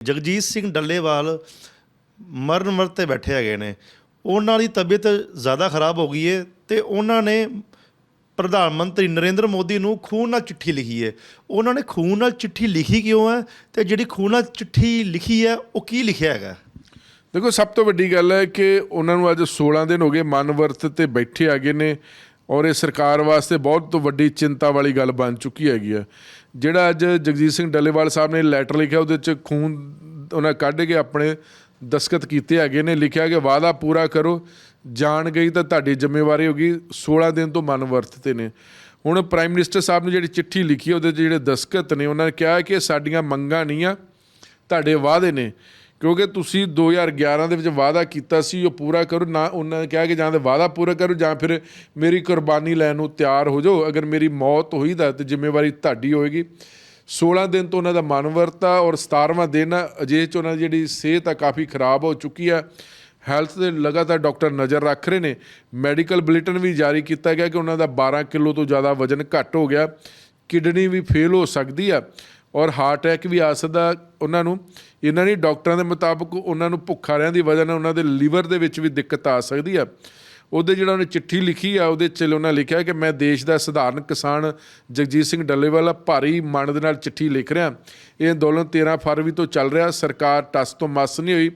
ਜਗਜੀਤ ਸਿੰਘ ਡੱਲੇਵਾਲ ਮਰਨ ਮਰ ਤੇ ਬੈਠੇ ਹੈਗੇ ਨੇ। ਉਹਨਾਂ ਦੀ ਤਬੀਅਤ ਜ਼ਿਆਦਾ ਖਰਾਬ ਹੋ ਗਈ ਹੈ ਤੇ ਉਹਨਾਂ ਨੇ ਪ੍ਰਧਾਨ ਮੰਤਰੀ ਨਰਿੰਦਰ ਮੋਦੀ ਨੂੰ ਖੂਨ ਨਾਲ ਚਿੱਠੀ ਲਿਖੀ ਹੈ ਉਹਨਾਂ ਨੇ ਖੂਨ ਨਾਲ ਚਿੱਠੀ ਲਿਖੀ ਕਿਉਂ ਹੈ ਤੇ ਜਿਹੜੀ ਖੂਨ ਨਾਲ ਚਿੱਠੀ ਲਿਖੀ ਹੈ, ਉਹ ਕੀ ਲਿਖਿਆ ਹੈਗਾ? ਦੇਖੋ, ਸਭ ਤੋਂ ਵੱਡੀ ਗੱਲ ਹੈ ਕਿ ਉਹਨਾਂ ਨੂੰ ਅੱਜ 16 ਦਿਨ ਹੋ ਗਏ ਮਨ ਵਰਤ ਤੇ ਬੈਠੇ ਹੈਗੇ ਨੇ ਔਰ ਇਹ ਸਰਕਾਰ ਵਾਸਤੇ ਬਹੁਤ ਵੱਡੀ ਚਿੰਤਾ ਵਾਲੀ ਗੱਲ ਬਣ ਚੁੱਕੀ ਹੈਗੀ ਆ ਜਿਹੜਾ ਅੱਜ ਜਗਜੀਤ ਸਿੰਘ ਡੱਲੇਵਾਲ ਸਾਹਿਬ ਨੇ ਲੈਟਰ ਲਿਖਿਆ, ਉਹਦੇ ਚ ਖੂਨ ਉਹਨਾਂ ਕੱਢ ਕੇ ਆਪਣੇ ਦਸਖਤ ਕੀਤੇ ਹੈਗੇ ਨੇ, ਲਿਖਿਆ ਕਿ ਵਾਅਦਾ ਪੂਰਾ ਕਰੋ, ਜਾਣ ਗਈ ਤਾਂ ਤੁਹਾਡੀ ਜ਼ਿੰਮੇਵਾਰੀ ਹੋਗੀ 16 ਦਿਨ ਤੋਂ ਮਨ ਵਰਤਤੇ ਨੇ। ਹੁਣ ਪ੍ਰਾਈਮ ਮਿਨਿਸਟਰ ਸਾਹਿਬ ਨੇ ਜਿਹੜੀ ਚਿੱਠੀ ਲਿਖੀ ਹੈ ਉਹਦੇ 'ਚ ਜਿਹੜੇ ਦਸਖਤ ਨੇ, ਉਹਨਾਂ ਨੇ ਕਿਹਾ ਕਿ ਸਾਡੀਆਂ ਮੰਗਾਂ ਨਹੀਂ ਆ, ਤੁਹਾਡੇ ਵਾਅਦੇ ਨੇ। ਕਿਉਂਕਿ ਤੁਸੀਂ 2011 ਦੇ ਵਿੱਚ ਵਾਅਦਾ ਕੀਤਾ ਸੀ ਉਹ ਪੂਰਾ ਕਰੋ ਨਾ ਉਹਨਾਂ ਨੇ ਕਿਹਾ ਕਿ ਜਾਂ ਤੇ ਵਾਅਦਾ ਪੂਰਾ ਕਰੋ ਜਾਂ ਫਿਰ ਮੇਰੀ ਕੁਰਬਾਨੀ ਲੈਣ ਨੂੰ ਤਿਆਰ ਹੋ ਜਾਓ। ਅਗਰ ਮੇਰੀ ਮੌਤ ਹੋਈ ਤਾਂ ਤੇ ਜ਼ਿੰਮੇਵਾਰੀ ਤੁਹਾਡੀ ਹੋਏਗੀ। 16 ਦਿਨ ਤੋਂ ਉਹਨਾਂ ਦਾ ਮਨ ਵਰਤਾ ਔਰ 17ਵਾਂ ਦਿਨ ਆ, ਅਜੇ ਚ ਉਹਨਾਂ ਦੀ ਜਿਹੜੀ ਸਿਹਤ ਆ ਕਾਫੀ ਖਰਾਬ ਹੋ ਚੁੱਕੀ ਆ। ਹੈਲਥ ਦੇ ਲਗਾਤਾਰ ਡਾਕਟਰ ਨਜ਼ਰ ਰੱਖ ਰਹੇ ਨੇ। ਮੈਡੀਕਲ ਬੁਲੇਟਿਨ ਵੀ ਜਾਰੀ ਕੀਤਾ ਗਿਆ ਕਿ ਉਹਨਾਂ ਦਾ 12 ਕਿਲੋ ਤੋਂ ਜ਼ਿਆਦਾ ਵਜਨ ਘੱਟ ਹੋ ਗਿਆ। ਕਿਡਨੀ ਵੀ ਫੇਲ ਹੋ ਸਕਦੀ ਆ। ਔਰ ਹਾਰਟ ਅਟੈਕ ਵੀ ਆ ਸਕਦਾ ਉਹਨਾਂ ਨੂੰ। ਇਹਨਾਂ ਨੇ ਡਾਕਟਰਾਂ ਦੇ ਮੁਤਾਬਕ ਉਹਨਾਂ ਨੂੰ ਭੁੱਖਾ ਰਹਿਣ ਦੀ ਵਜ੍ਹਾ ਨਾਲ ਉਹਨਾਂ ਦੇ ਲੀਵਰ ਦੇ ਵਿੱਚ ਵੀ ਦਿੱਕਤ ਆ ਸਕਦੀ ਆ। ਉਹਦੇ ਜਿਹੜਾ ਉਹਨੇ ਚਿੱਠੀ ਲਿਖੀ ਆ, ਉਹਦੇ ਚ ਉਹਨਾਂ ਲਿਖਿਆ ਕਿ ਮੈਂ ਦੇਸ਼ ਦਾ ਸਧਾਰਨ ਕਿਸਾਨ ਜਗਜੀਤ ਸਿੰਘ ਡੱਲੇਵਾਲਾ ਭਾਰੀ ਮਨ ਦੇ ਨਾਲ ਚਿੱਠੀ ਲਿਖ ਰਿਹਾ। ਇਹ ਅੰਦੋਲਨ 13 ਫਰਵਰੀ ਤੋਂ ਚੱਲ ਰਿਹਾ, ਸਰਕਾਰ ਟਸ ਤੋਂ ਮਸ ਨਹੀਂ ਹੋਈ।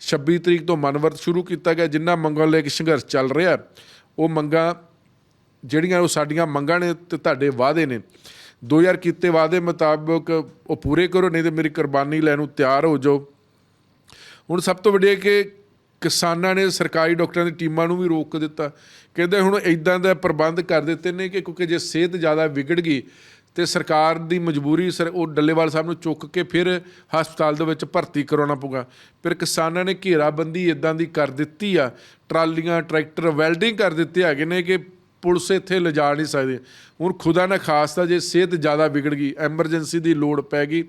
26 ਤਰੀਕ ਤੋਂ ਮਨਵਰਤ ਸ਼ੁਰੂ ਕੀਤਾ ਗਿਆ, ਜਿੰਨਾ ਮੰਗਾਂ ਲੈ ਕੇ ਸੰਘਰਸ਼ ਚੱਲ ਰਿਹਾ। ਉਹ ਮੰਗਾਂ ਜਿਹੜੀਆਂ ਉਹ ਸਾਡੀਆਂ ਮੰਗਾਂ ਨੇ ਤੇ ਤੁਹਾਡੇ ਵਾਅਦੇ ਨੇ। 2000 ਕੀਤੇ ਵਾਅਦੇ ਮੁਤਾਬਕ ਉਹ ਪੂਰੇ ਕਰੋ, ਨਹੀਂ ਤੇ ਮੇਰੀ ਕੁਰਬਾਨੀ ਲੈਣ ਨੂੰ ਤਿਆਰ ਹੋ ਜਾਓ। ਹੁਣ ਸਭ ਤੋਂ ਵੱਡੀ ਕਿ ਕਿਸਾਨਾਂ ਨੇ ਸਰਕਾਰੀ ਡਾਕਟਰਾਂ ਦੀ ਟੀਮਾਂ ਨੂੰ ਵੀ ਰੋਕ ਦਿੱਤਾ। ਕਹਿੰਦੇ ਹੁਣ ਇਦਾਂ ਦਾ ਪ੍ਰਬੰਧ ਕਰ ਦਿੱਤੇ ਨੇ ਕਿ ਕਿਉਂਕਿ ਜੇ ਸਿਹਤ ਜ਼ਿਆਦਾ ਵਿਗੜ ਗਈ ਤੇ ਸਰਕਾਰ ਦੀ ਮਜਬੂਰੀ ਸਰ ਉਹ ਡੱਲੇਵਾਲ ਸਾਹਿਬ ਨੂੰ ਚੁੱਕ ਕੇ ਫਿਰ ਹਸਪਤਾਲ ਦੇ ਵਿੱਚ ਭਰਤੀ ਕਰਾਉਣਾ ਪਊਗਾ। ਫਿਰ ਕਿਸਾਨਾਂ ਨੇ ਘੇਰਾਬੰਦੀ ਇਦਾਂ ਦੀ ਕਰ ਦਿੱਤੀ ਆ। ਟਰਾਲੀਆਂ, ਟਰੈਕਟਰ, ਵੈਲਡਿੰਗ ਕਰ ਦਿੱਤੇ ਹੈਗੇ ਨੇ ਕਿ ਪੁਲਿਸ ਇੱਥੇ ਲਿਜਾ ਨਹੀਂ ਸਕਦੀ। ਹੁਣ ਖੁਦਾ ਨਾ ਖਾਸਤਾ ਜੇ ਸਿਹਤ ਜ਼ਿਆਦਾ ਵਿਗੜ ਗਈ, ਐਮਰਜੈਂਸੀ ਦੀ ਲੋੜ ਪੈ ਗਈ,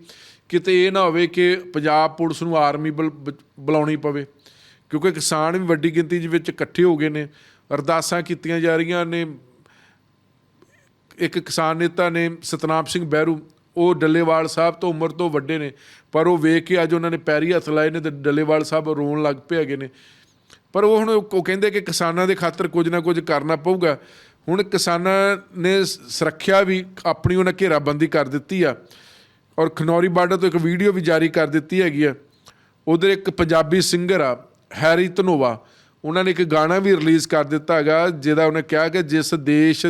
ਕਿਤੇ ਇਹ ਨਾ ਹੋਵੇ ਕਿ ਪੰਜਾਬ ਪੁਲਿਸ ਨੂੰ ਆਰਮੀ ਬੁਲ- ਬੁਲਾਉਣੀ ਪਵੇ। ਕਿਉਂਕਿ ਕਿਸਾਨ ਵੀ ਵੱਡੀ ਗਿਣਤੀ ਵਿੱਚ ਇਕੱਠੇ ਹੋ ਗਏ ਨੇ, ਅਰਦਾਸਾਂ ਕੀਤੀਆਂ ਜਾ ਰਹੀਆਂ ਨੇ। ਇੱਕ ਕਿਸਾਨ ਨੇਤਾ ਨੇ ਸਤਨਾਮ ਸਿੰਘ ਬਹਿਰੂ, ਉਹ ਡੱਲੇਵਾਲ ਸਾਹਿਬ ਤੋਂ ਉਮਰ ਤੋਂ ਵੱਡੇ ਨੇ, ਪਰ ਉਹ ਵੇਖ ਕੇ ਅੱਜ ਉਹਨਾਂ ਨੇ ਪੈਰੀ ਹੱਥ ਲਾਏ ਨੇ ਤੇ ਡੱਲੇਵਾਲ ਸਾਹਿਬ ਰੋਣ ਲੱਗ ਪਏ ਹੈਗੇ ਨੇ। ਪਰ ਉਹ ਹੁਣ ਉਹ ਕਹਿੰਦੇ ਕਿ ਕਿਸਾਨਾਂ ਦੇ ਖਾਤਰ ਕੁਝ ਨਾ ਕੁਝ ਕਰਨਾ ਪਊਗਾ। ਹੁਣ ਕਿਸਾਨਾਂ ਨੇ ਸੁਰੱਖਿਆ ਵੀ ਆਪਣੀ ਉਹਨਾਂ ਘੇਰਾਬੰਦੀ ਕਰ ਦਿੱਤੀ ਆ। ਔਰ ਖਨੌਰੀ ਬਾਰਡਰ ਤੋਂ ਇੱਕ ਵੀਡੀਓ ਵੀ ਜਾਰੀ ਕਰ ਦਿੱਤੀ ਹੈਗੀ ਆ। ਉਧਰ ਇੱਕ ਪੰਜਾਬੀ ਸਿੰਗਰ ਆ, ਹੈਰੀ ਧਨੋਵਾ। ਉਹਨਾਂ ਨੇ ਇੱਕ ਗਾਣਾ ਵੀ ਰਿਲੀਜ਼ ਕਰ ਦਿੱਤਾ ਹੈਗਾ, ਜਿਹਦਾ ਉਹਨੇ ਕਿਹਾ ਕਿ ਜਿਸ ਦੇਸ਼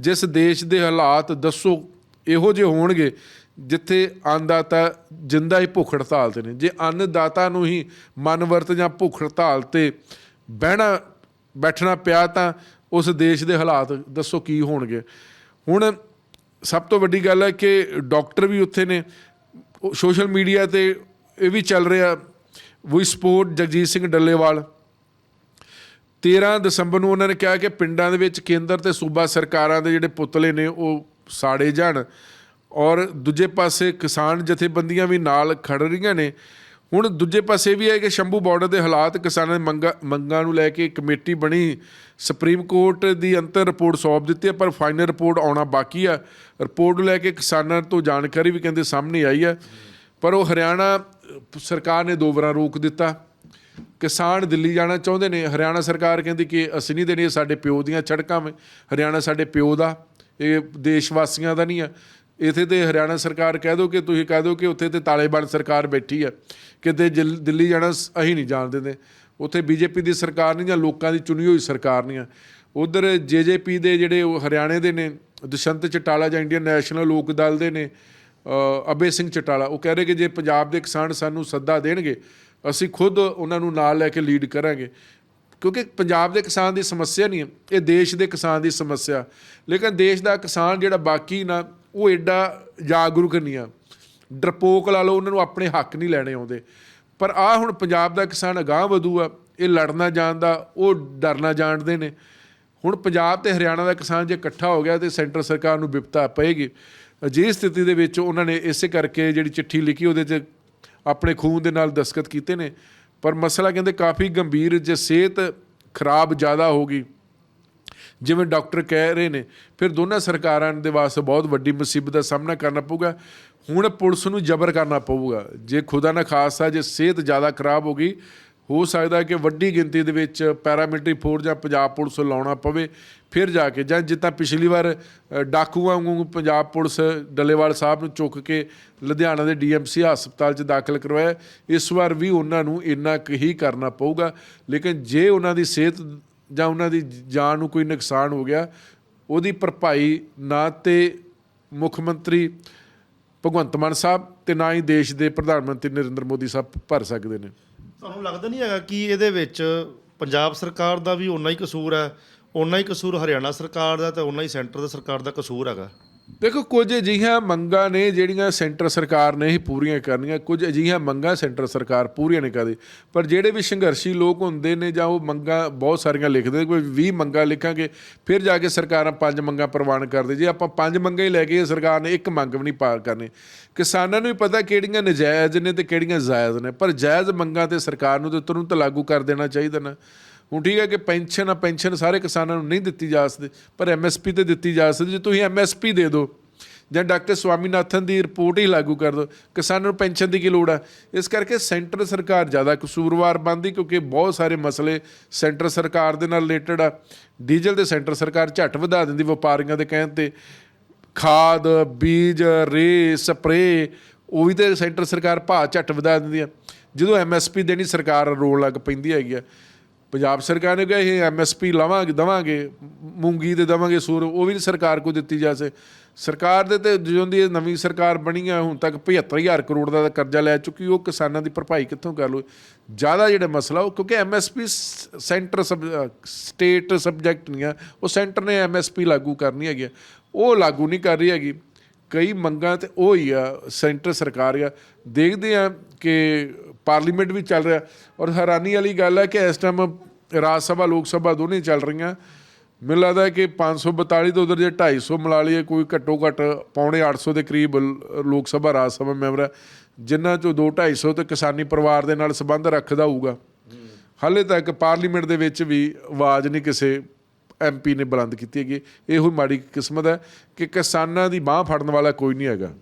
ਜਿਸ ਦੇਸ਼ ਦੇ ਹਾਲਾਤ ਦੱਸੋ, ਇਹੋ ਜਿਹੇ ਹੋਣਗੇ ਜਿੱਥੇ ਅੰਨਦਾਤਾ ਜਿੰਦਾ ਹੀ ਭੁੱਖ ਹੜਤਾਲ ਤੇ ਨੇ। ਜੇ ਅੰਨਦਾਤਾ ਨੂੰ ਹੀ ਮਨਵਰਤ ਜਾਂ ਭੁੱਖ ਹੜਤਾਲ ਤੇ ਬਹਿਣਾ, ਬੈਠਣਾ ਪਿਆ ਤਾਂ ਉਸ ਦੇਸ਼ ਦੇ ਹਾਲਾਤ ਦੱਸੋ ਕੀ ਹੋਣਗੇ। ਹੁਣ ਸਭ ਤੋਂ ਵੱਡੀ ਗੱਲ ਹੈ ਕਿ ਡਾਕਟਰ ਵੀ ਉੱਥੇ ਨੇ। ਸੋਸ਼ਲ ਮੀਡੀਆ ਤੇ ਇਹ ਵੀ ਚੱਲ ਰਿਹਾ। We support Jagjit Singh Dallewal. 13 ਦਸੰਬਰ ਨੂੰ ਉਹਨਾਂ ਨੇ ਕਿਹਾ ਕਿ ਪਿੰਡਾਂ ਦੇ ਵਿੱਚ ਕੇਂਦਰ ਤੇ ਸੂਬਾ ਸਰਕਾਰਾਂ ਦੇ ਜਿਹੜੇ ਪੁਤਲੇ ਨੇ ਉਹ ਸਾੜੇ ਜਾਣ। ਔਰ ਦੂਜੇ ਪਾਸੇ ਕਿਸਾਨ ਜਥੇਬੰਦੀਆਂ ਵੀ ਨਾਲ ਖੜ ਰਹੀਆਂ ਨੇ। ਹੁਣ ਦੂਜੇ ਪਾਸੇ ਇਹ ਵੀ ਹੈ ਕਿ ਸ਼ੰਭੂ ਬਾਰਡਰ ਦੇ ਹਾਲਾਤ ਕਿਸਾਨਾਂ ਦੇ ਮੰਗਾਂ ਮੰਗਾਂ ਨੂੰ ਲੈ ਕੇ ਕਮੇਟੀ ਬਣੀ। ਸੁਪਰੀਮ ਕੋਰਟ ਦੀ ਅੰਤਰ ਰਿਪੋਰਟ ਸੌਂਪ ਦਿੱਤੀ ਹੈ, ਪਰ ਫਾਈਨਲ ਰਿਪੋਰਟ ਆਉਣਾ ਬਾਕੀ ਆ। ਰਿਪੋਰਟ ਨੂੰ ਲੈ ਕੇ ਕਿਸਾਨਾਂ ਤੋਂ ਜਾਣਕਾਰੀ ਵੀ ਕਹਿੰਦੇ ਸਾਹਮਣੇ ਆਈ ਹੈ। ਪਰ ਉਹ ਹਰਿਆਣਾ ਸਰਕਾਰ ਨੇ ਦੋ ਵਾਰਾਂ ਰੋਕ ਦਿੱਤਾ। ਕਿਸਾਨ ਦਿੱਲੀ ਜਾਣਾ ਚਾਹੁੰਦੇ ਨੇ। ਹਰਿਆਣਾ ਸਰਕਾਰ ਕਹਿੰਦੀ ਕਿ ਅਸੀਂ ਨਹੀਂ ਦੇਣੀ ਸਾਡੇ ਪਿਓ ਦੀਆਂ ਸੜਕਾਂ ਵੇ। ਹਰਿਆਣਾ ਸਾਡੇ ਪਿਓ ਦਾ, ਇਹ ਦੇਸ਼ ਵਾਸੀਆਂ ਦਾ ਨਹੀਂ ਆ। ਇਥੇ ਤੇ ਹਰਿਆਣਾ ਸਰਕਾਰ ਕਹਿ ਦੋ ਕਿ ਤੁਸੀਂ ਕਹਿ ਦੋ ਕਿ ਉੱਥੇ ਤੇ ਤਾਲਿਬਾਨ ਸਰਕਾਰ ਬੈਠੀ ਹੈ ਕਿਤੇ ਜਿਲ- ਦਿੱਲੀ ਜਾਣਾ ਸ- ਅਸੀਂ ਨਹੀਂ ਜਾਣ ਦਿੰਦੇ। ਉੱਥੇ ਬੀਜੇਪੀ ਦੀ ਸਰਕਾਰ ਨਹੀਂ ਜਾਂ ਲੋਕਾਂ ਦੀ ਚੁਣੀ ਹੋਈ ਸਰਕਾਰ ਨਹੀਂ ਆ। ਉਧਰ ਜੇਜੇਪੀ ਦੇ ਜਿਹੜੇ ਉਹ ਹਰਿਆਣੇ ਦੇ ਨੇ ਦੁਸ਼ੰਤ ਚਟਾਲਾ ਜਾਂ ਇੰਡੀਅਨ ਨੈਸ਼ਨਲ ਲੋਕ ਦਲ ਦੇ ਨੇ ਅ, ਅਬੇ ਸਿੰਘ ਚਟਾਲਾ ਉਹ ਕਹਿ ਰਹੇ ਕਿ ਜੇ ਪੰਜਾਬ ਦੇ ਕਿਸਾਨ ਸਾਨੂੰ ਸੱਦਾ ਦੇਣਗੇ ਅਸੀਂ ਖੁਦ ਉਹਨਾਂ ਨੂੰ ਨਾਲ ਲੈ ਕੇ ਲੀਡ ਕਰਾਂਗੇ। ਕਿਉਂਕਿ ਪੰਜਾਬ ਦੇ ਕਿਸਾਨ ਦੀ ਸਮੱਸਿਆ ਨਹੀਂ ਹੈ ਇਹ ਦੇਸ਼ ਦੇ ਕਿਸਾਨ ਦੀ ਸਮੱਸਿਆ। ਲੇਕਿਨ ਦੇਸ਼ ਦਾ ਕਿਸਾਨ ਜਿਹੜਾ ਬਾਕੀ ਨਾ ਉਹ ਐਡਾ ਜਾਗਰੂਕ ਨਹੀਂ ਆ। ਡਰਪੋਕ ਲਾ ਲਓ, ਉਹਨਾਂ ਨੂੰ ਆਪਣੇ ਹੱਕ ਨਹੀਂ ਲੈਣੇ ਆਉਂਦੇ। ਪਰ ਆ ਹੁਣ ਪੰਜਾਬ ਦਾ ਕਿਸਾਨ ਅਗਾਹ ਵਧੂ ਆ। ਇਹ ਲੜਨਾ ਜਾਣਦਾ, ਉਹ ਡਰਨਾ ਜਾਣਦੇ ਨੇ। ਹੁਣ ਪੰਜਾਬ ਤੇ ਹਰਿਆਣਾ ਦਾ ਕਿਸਾਨ ਜੇ ਇਕੱਠਾ ਹੋ ਗਿਆ ਤੇ ਸੈਂਟਰ ਸਰਕਾਰ ਨੂੰ ਵਿਪਤਾ ਪਏਗੀ। ਅਜਿਹੀ ਸਥਿਤੀ ਦੇ ਵਿੱਚ ਉਹਨਾਂ ਨੇ ਇਸੇ ਕਰਕੇ ਜਿਹੜੀ ਚਿੱਠੀ ਲਿਖੀ, ਉਹਦੇ 'ਚ ਆਪਣੇ ਖੂਨ ਦੇ ਨਾਲ ਦਸਖਤ ਕੀਤੇ ਨੇ। ਪਰ ਮਸਲਾ ਕਹਿੰਦੇ ਕਾਫੀ ਗੰਭੀਰ, ਜੇ ਸਿਹਤ ਖਰਾਬ ਜ਼ਿਆਦਾ ਹੋ ਗਈ ਜਿਵੇਂ ਡਾਕਟਰ ਕਹਿ ਰਹੇ ਨੇ, ਫਿਰ ਦੋਨਾਂ ਸਰਕਾਰਾਂ ਦੇ ਵਾਸਤੇ ਬਹੁਤ ਵੱਡੀ ਮੁਸੀਬਤ ਦਾ ਸਾਹਮਣਾ ਕਰਨਾ ਪਊਗਾ। ਹੁਣ ਪੁਲਿਸ ਨੂੰ ਜ਼ਬਰ ਕਰਨਾ ਪਊਗਾ। ਜੇ ਖੁਦਾ ਨਾ ਖਾਸਾ ਜੇ ਸਿਹਤ ਜ਼ਿਆਦਾ ਖਰਾਬ ਹੋ ਗਈ, ਹੋ ਸਕਦਾ ਕਿ ਵੱਡੀ ਗਿਣਤੀ ਦੇ ਵਿੱਚ ਪੈਰਾਮਿਲਟਰੀ ਫੋਰਸ ਜਾਂ ਪੰਜਾਬ ਪੁਲਿਸ ਲਾਉਣਾ ਪਵੇ, ਫਿਰ ਜਾ ਕੇ। ਜਾਂ ਜਿੱਦਾਂ ਪਿਛਲੀ ਵਾਰ ਡਾਕੂਆਂ ਵਾਂਗੂ ਪੰਜਾਬ ਪੁਲਿਸ ਡੱਲੇਵਾਲ ਸਾਹਿਬ ਨੂੰ ਚੁੱਕ ਕੇ ਲੁਧਿਆਣਾ ਦੇ ਡੀਐਮਸੀ ਹਸਪਤਾਲ 'ਚ ਦਾਖਲ ਕਰਵਾਇਆ, ਇਸ ਵਾਰ ਵੀ ਉਹਨਾਂ ਨੂੰ ਇੰਨਾ ਕੁ ਹੀ ਕਰਨਾ ਪਊਗਾ। ਲੇਕਿਨ ਜੇ ਉਹਨਾਂ ਦੀ ਸਿਹਤ ਜਾਂ ਉਹਨਾਂ ਦੀ ਜਾਨ ਨੂੰ ਕੋਈ ਨੁਕਸਾਨ ਹੋ ਗਿਆ, ਉਹਦੀ ਭਰਪਾਈ ਨਾ ਤੇ ਮੁੱਖ ਮੰਤਰੀ ਭਗਵੰਤ ਮਾਨ ਸਾਹਿਬ ਤੇ ਨਾ ਹੀ ਦੇਸ਼ ਦੇ ਪ੍ਰਧਾਨ ਮੰਤਰੀ ਨਰਿੰਦਰ ਮੋਦੀ ਸਾਹਿਬ ਭਰ ਸਕਦੇ ਨੇ। ਤੁਹਾਨੂੰ ਲੱਗਦਾ ਨਹੀਂ ਹੈਗਾ ਕਿ ਇਹਦੇ ਵਿੱਚ ਪੰਜਾਬ ਸਰਕਾਰ ਦਾ ਵੀ ਓਨਾ ਹੀ ਕਸੂਰ ਹੈ, ਓਨਾ ਹੀ ਕਸੂਰ ਹਰਿਆਣਾ ਸਰਕਾਰ ਦਾ ਤੇ ਉਨਾ ਹੀ ਸੈਂਟਰ ਦੀ ਸਰਕਾਰ ਦਾ ਕਸੂਰ ਹੈਗਾ। ਦੇਖੋ ਕੁਝ ਅਜਿਹੀਆਂ ਮੰਗਾਂ ਨੇ ਜਿਹੜੀਆਂ ਸੈਂਟਰ ਸਰਕਾਰ ਨੇ ਹੀ ਪੂਰੀਆਂ ਕਰਨੀਆਂ। ਕੁਝ ਅਜਿਹੀਆਂ ਮੰਗਾਂ ਸੈਂਟਰ ਸਰਕਾਰ ਪੂਰੀਆਂ ਨਹੀਂ ਕਰਦੀ। ਪਰ ਜਿਹੜੇ ਵੀ ਸੰਘਰਸ਼ੀ ਲੋਕ ਹੁੰਦੇ ਨੇ ਜਾਂ ਉਹ ਮੰਗਾਂ ਬਹੁਤ ਸਾਰੀਆਂ ਲਿਖਦੇ ਨੇ, ਕੋਈ 20 ਮੰਗਾਂ ਲਿਖਾਂਗੇ ਫਿਰ ਜਾ ਕੇ ਸਰਕਾਰਾਂ ਪੰਜ ਮੰਗਾਂ ਪ੍ਰਵਾਨ ਕਰਦੇ। ਜੇ ਆਪਾਂ ਪੰਜ ਮੰਗਾਂ ਹੀ ਲੈ ਕੇ ਸਰਕਾਰ ਨੇ ਇੱਕ ਮੰਗ ਵੀ ਨਹੀਂ ਪਾਰ ਕਰਨੀ। ਕਿਸਾਨਾਂ ਨੂੰ ਵੀ ਪਤਾ ਕਿਹੜੀਆਂ ਨਜਾਇਜ਼ ਨੇ ਤੇ ਕਿਹੜੀਆਂ ਜਾਇਜ਼ ਨੇ। ਪਰ ਜਾਇਜ਼ ਮੰਗਾਂ ਤੇ ਸਰਕਾਰ ਨੂੰ ਤੇ ਤੁਰੰਤ ਲਾਗੂ ਕਰ ਦੇਣਾ ਚਾਹੀਦਾ ਨਾ। ਹੁਣ ਠੀਕ ਹੈ ਕਿ ਪੈਨਸ਼ਨ ਆ, ਪੈਨਸ਼ਨ ਸਾਰੇ ਕਿਸਾਨਾਂ ਨੂੰ ਨਹੀਂ ਦਿੱਤੀ ਜਾ ਸਕਦੀ, ਪਰ ਐਮਐਸਪੀ ਤੇ ਦਿੱਤੀ ਜਾ ਸਕਦੀ, ਜੇ ਤੁਸੀਂ ਐਮਐਸਪੀ ਦੇ ਦਿਓ, ਜਾਂ ਡਾਕਟਰ ਸਵਾਮੀਨਾਥਨ ਦੀ ਰਿਪੋਰਟ ਹੀ ਲਾਗੂ ਕਰ ਦਿਓ, ਕਿਸਾਨਾਂ ਨੂੰ ਪੈਨਸ਼ਨ ਦੀ ਕੀ ਲੋੜ ਆ? ਇਸ ਕਰਕੇ ਸੈਂਟਰ ਸਰਕਾਰ ਜ਼ਿਆਦਾ ਕਸੂਰਵਾਰ ਬਣਦੀ, ਕਿਉਂਕਿ ਬਹੁਤ ਸਾਰੇ ਮਸਲੇ ਸੈਂਟਰ ਸਰਕਾਰ ਦੇ ਨਾਲ ਰਿਲੇਟਡ ਆ। ਡੀਜ਼ਲ ਦੇ ਸੈਂਟਰ ਸਰਕਾਰ ਝੱਟ ਵਧਾ ਦਿੰਦੀ ਵਪਾਰੀਆਂ ਦੇ ਕਹਿਣ ਤੇ। ਖਾਦ, ਬੀਜ ਰੇ ਸਪਰੇ ਉਹ ਵੀ ਤੇ ਸੈਂਟਰ ਸਰਕਾਰ ਭਾਅ ਝੱਟ ਵਧਾ ਦਿੰਦੀ ਆ। ਜਦੋਂ ਐਮਐਸਪੀ ਦੇਣੀ, ਸਰਕਾਰ ਰੋਣ ਲੱਗ ਪੈਂਦੀ ਹੈਗੀ ਆ। ਪੰਜਾਬ ਸਰਕਾਰ ਨੇ ਕਿਹਾ, ਇਹ ਐਮਐਸਪੀ ਲਵਾਂਗੇ, ਦਵਾਂਗੇ, ਮੂੰਗੀ ਦੇ ਦਵਾਂਗੇ ਸੂਰ। ਉਹ ਵੀ ਨੀ ਸਰਕਾਰ ਕੋ ਦਿੱਤੀ ਜਾ ਸੇ ਸਰਕਾਰ ਦੇ ਤੇ ਜਦੋਂ ਦੀ ਇਹ ਨਵੀਂ ਸਰਕਾਰ ਬਣੀ ਆ, ਹੁਣ ਤੱਕ 75000 ਕਰੋੜ ਦਾ ਕਰਜ਼ਾ ਲੈ ਚੁੱਕੀ ਉਹ ਕਿਸਾਨਾਂ ਦੀ ਭਰਪਾਈ ਕਿੱਥੋਂ ਕਰ ਲੋ ਜ਼ਿਆਦਾ ਜਿਹੜਾ ਮਸਲਾ, ਉਹ ਕਿਉਂਕਿ MSP centre sub state subject ਨਹੀਂ ਆ, ਉਹ ਸੈਂਟਰ ਨੇ ਐਮਐਸਪੀ ਲਾਗੂ ਕਰਨੀ ਹੈਗੀ ਆ। ਉਹ ਲਾਗੂ ਨਹੀਂ ਕਰ ਰਹੀ ਹੈਗੀ। ਕਈ ਮੰਗਾਂ ਤੇ ਉਹ ਹੀ ਆ, ਸੈਂਟਰ ਸਰਕਾਰ ਆ। ਦੇਖਦੇ ਆ ਕਿ ਪਾਰਲੀਮੈਂਟ ਵੀ ਚੱਲ ਰਿਹਾ। ਔਰ ਹੈਰਾਨੀ ਵਾਲੀ ਗੱਲ ਹੈ ਕਿ ਇਸ ਟਾਈਮ ਰਾਜ ਸਭਾ, ਲੋਕ ਸਭਾ ਦੋਨੇ ਚੱਲ ਰਹੀਆਂ। ਮੈਨੂੰ ਲੱਗਦਾ ਹੈ ਕਿ 542 ਤੋਂ ਉਧਰ ਜੇ 250 ਮਿਲਾ ਲਈਏ, ਕੋਈ ਘੱਟੋ ਘੱਟ ਪੌਣੇ 800 ਦੇ ਕਰੀਬ ਲੋਕ ਸਭਾ, ਰਾਜ ਸਭਾ ਮੈਂਬਰ ਹੈ, ਜਿਨ੍ਹਾਂ ਚੋਂ 2 250 ਤੇ ਕਿਸਾਨੀ ਪਰਿਵਾਰ ਦੇ ਨਾਲ ਸੰਬੰਧ ਰੱਖਦਾ ਹੋਊਗਾ। ਹਾਲੇ ਤੱਕ ਪਾਰਲੀਮੈਂਟ ਦੇ ਵਿੱਚ ਵੀ ਆਵਾਜ਼ ਨਹੀਂ ਕਿਸੇ ਐਮਪੀ ਨੇ ਬੁਲੰਦ ਕੀਤੀ ਹੈਗੀ। ਇਹੋ ਹੀ ਮਾੜੀ ਕਿਸਮਤ ਹੈ ਕਿ ਕਿਸਾਨਾਂ ਦੀ ਬਾਹ ਫੜਨ ਵਾਲਾ ਕੋਈ ਨਹੀਂ ਹੈਗਾ।